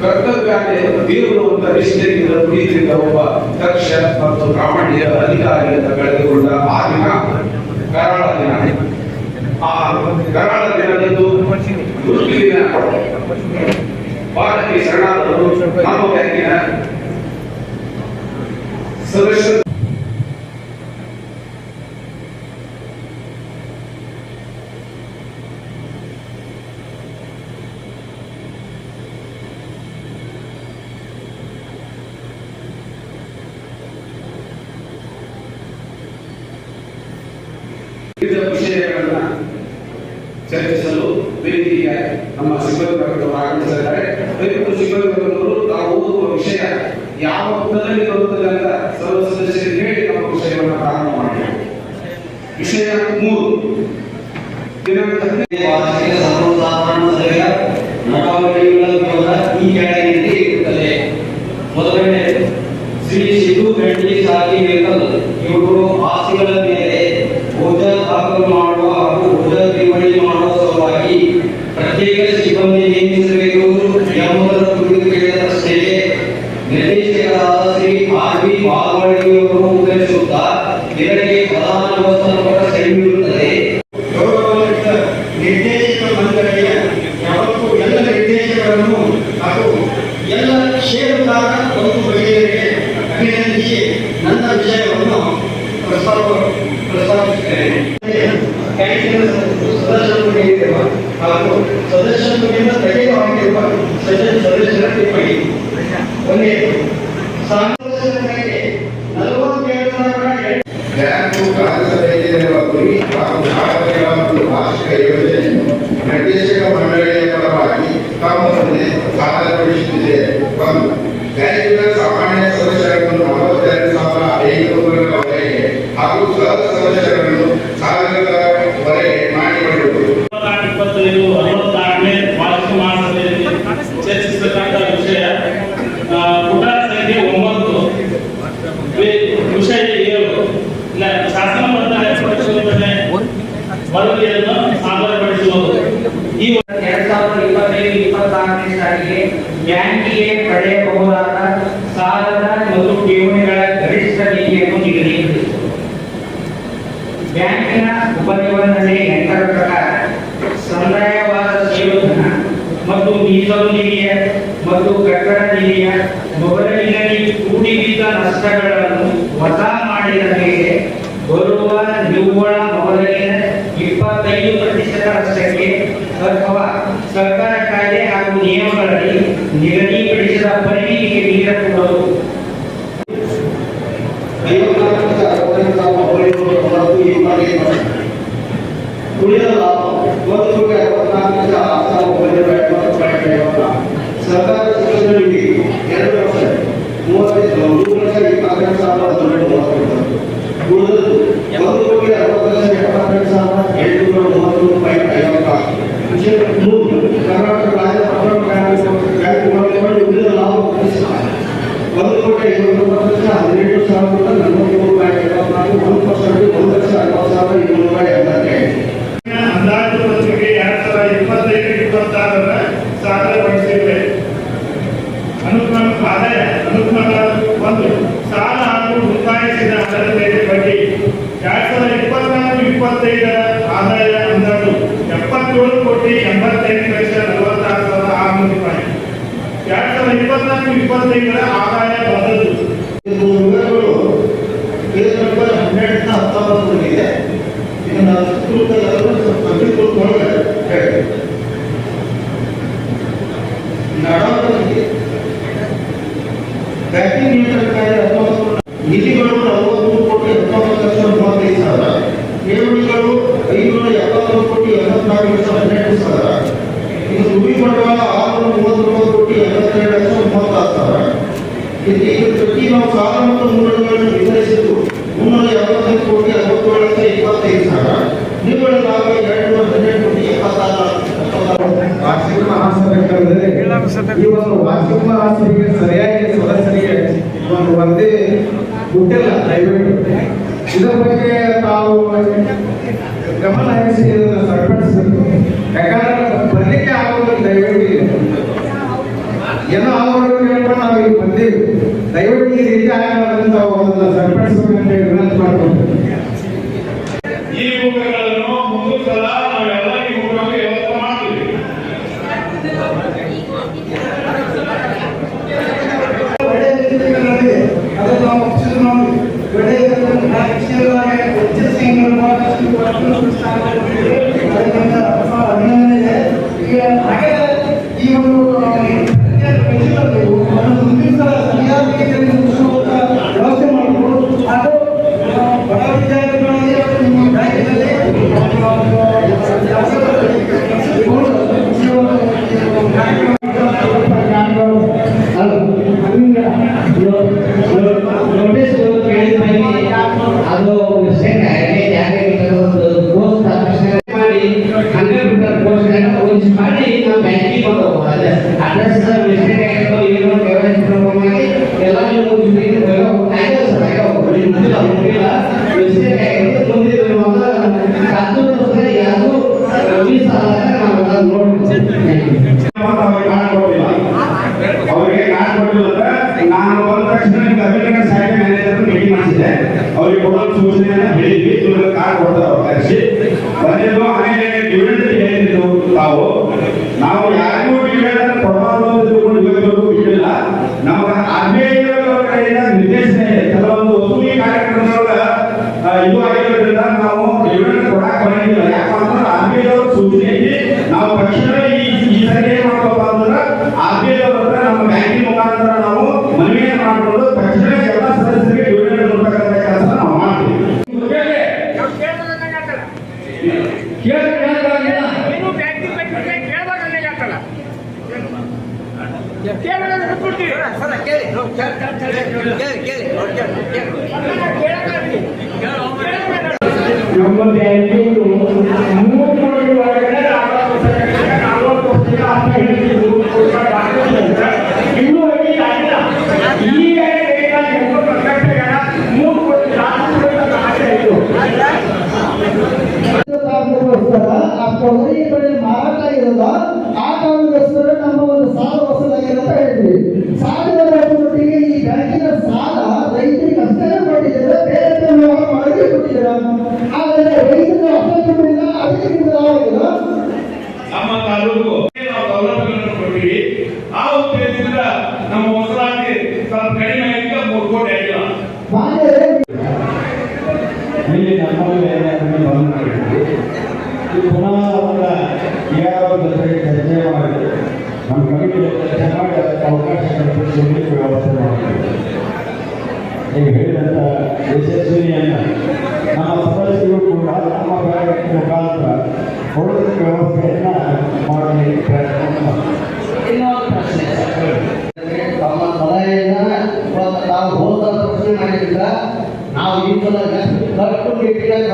ಕರ್ತವ್ಯಾನೆ ದೇವರು ಅಂತ ನಿಷ್ಠೆಯಿಂದ ದುಡಿಯುತ್ತಿದ್ದ ಒಬ್ಬ ದಕ್ಷ ಮತ್ತು ಪ್ರಾಮಾಣಿಕ ಅಧಿಕಾರಿಯಿಂದ ಕಳೆದುಕೊಂಡ ಆ ದಿನ, ಕರಾಳ ದಿನ. ಆ ಕರಾಳ ದಿನದಂದು ಮುಸ್ಲಿಮಿನ ಬಾಲಕಿ ಶರಣಾದರು ನಮ್ಮ ಬ್ಯಾಂಕಿನ ಸದಸ್ಯ ಯಾವ ಹಂತದಲ್ಲಿ ಬರುತ್ತದೆ ಅಂತ ಸರ್ವ ಸದಸ್ಯರು ಹೇಳಿ ನಮ್ಮ ವಿಷಯವನ್ನು ಪ್ರಾರಂಭ ಮಾಡಿ ವಿಷಯ ಮೂರು. ದಿನಾಂಕ ಹದಿನೈದು. ವಾರ್ಷಿಕ ಸರ್ವಸಾಧಾರಣ ಸಭೆಯ ನಡವಳಿಕೆಗಳ ಈ ಕೆಳಗಿನಂತೆ ಇರುತ್ತದೆ ಮೊದಲನೇ ಶ್ರೀ ಸಿದ್ದು ಬೆಳ್ಳಿ ಸಾಗಿ ಇವರು ನೀಡಿರುವ ಹಾಗೂ ಸದಸ್ಯತ್ವದಿಂದ ಸದಸ್ಯ ಸದಸ್ಯರ ಟಿಪ್ಪಣಿ ಒಂದೇ ಸಾವಿರ ಬ್ಯಾಂಕು ಕಾರ್ಯಸಭೆಯಲ್ಲಿರುವ ಗುರಿ ಹಾಗೂ ಸಾಧನೆಗಳ ಮತ್ತು ಯೋಜನೆಯನ್ನು ಬ್ಯಾಂಕಿಗೆ ಪಡೆಯಬಹುದಾದ ಸಾಲದ ಮತ್ತು ಠೇವಣಿಗಳ ಗರಿಷ್ಠ ಮಿತಿಯನ್ನು ನಿಗದಿಯಿದೆ ಬ್ಯಾಂಕಿನ ಉಪನಿಬಂಧನೆ ಎಂಟರ ಪ್ರಕಾರ ಸಂದಾಯವಾದ ಸೇವಧನ ಮತ್ತು ಮೀಸಲು ನಿಧಿಯ ಮತ್ತು ಕಟ್ಟಡ ನಿಧಿಯ ಮೊಬೈಲಿನಲ್ಲಿ ಕೂಡಿ ಬಿದ್ದ ನಷ್ಟಗಳನ್ನು ವಜಾ ಮಾಡಿದ ಮೇಲೆ ಬರುವ ನಿವ್ವಳ ಮೊಬೈಲಿನ ಇಪ್ಪತ್ತೈದು ಪ್ರತಿಶತ ನಷ್ಟಕ್ಕೆ ಅಥವಾ ಸರ್ಕಾರ ಕಾಯ್ದೆ ಹಾಗೂ ನಿಯಮಗಳಲ್ಲಿ ನಿಗದಿಪಡಿಸಿದ ಪರಿಮಿತಿಗೆ ಮೀರಕೂಡದು ಐವತ್ನಾಲ್ಕು ಅರವತ್ತೈದು ಸಾವಿರ ಒಂಬೈನೂರ ತೊಂಬತ್ತು ಇಪ್ಪತ್ತೈದು ಉಳಿದ ಲಾಭ ಒಂದು ಕೋಟಿ ಅರವತ್ನಾಲ್ಕು ಲಕ್ಷ ಆರು ಸಾವಿರದ ಒಂಬೈನೂರ ಎಪ್ಪತ್ತು ಪಾಯಿಂಟ್ ಐವತ್ನಾಲ್ಕು ಸರ್ಕಾರ ಸಿಬ್ಬಂದಿ ಎರಡು ಲಕ್ಷ ಮೂವತ್ತೈದು ಮೂರು ಲಕ್ಷ ಇಪ್ಪತ್ತೆರಡು ಸಾವಿರದ ಹದಿನೆಂಟು ಮೂವತ್ತೊಂಬತ್ತು ಇಪ್ಪತ್ತೈದರ ಆದಾಯ ಬಂದದ್ದು ಇದು ವಿವರಗಳು ಪೇಜ್ ನಂಬರ್ ಹನ್ನೆರಡರಿಂದ ಹತ್ತೊಂಬತ್ತರಲ್ಲಿದೆ ಇದನ್ನ ಸುತ್ತಮುತ್ತ ಎಲ್ಲರೂ ಕಂಪ್ಯೂಟರ್ ಒಳಗೆ ಹೇಳಿ ನಡವಳಿಕೆ ಬ್ಯಾಂಕಿಂಗ್ ನಿಯಂತ್ರಣ ಕಾಯ್ದೆ ವಾರ್ಷಿಕ ಮಹಾಸಭೆ ಕರೆದರೆ ಈ ಒಂದು ವಾರ್ಷಿಕ ಮಹಾಸಭೆಗೆ ಸರಿಯಾಗಿ ಸದಸ್ಯರಿಗೆ ಒಂದು ವರದಿ ಹುಟ್ಟಿಲ್ಲ ದಯವಿಟ್ಟು ಇದರ ಬಗ್ಗೆ ತಾವು ಗಮನ ಹರಿಸಿ ಇದನ್ನು ಯಾಕಂದ್ರೆ ಬರಲಿಕ್ಕೆ ಆಗೋದಿಲ್ಲ ದಯವಿಟ್ಟು ಏನೋ ಆಗೋದು ಹೇಳ್ಕೊಂಡು ನಾವು ಈಗ ಬಂದೇವೆ ದಯವಿಟ್ಟು ಈ ರೀತಿ ಆಗಲ್ಲ ಅಂತ ಅವರನ್ನು ಅಂತ అదే తమ చిరునామా Yo ನಾವು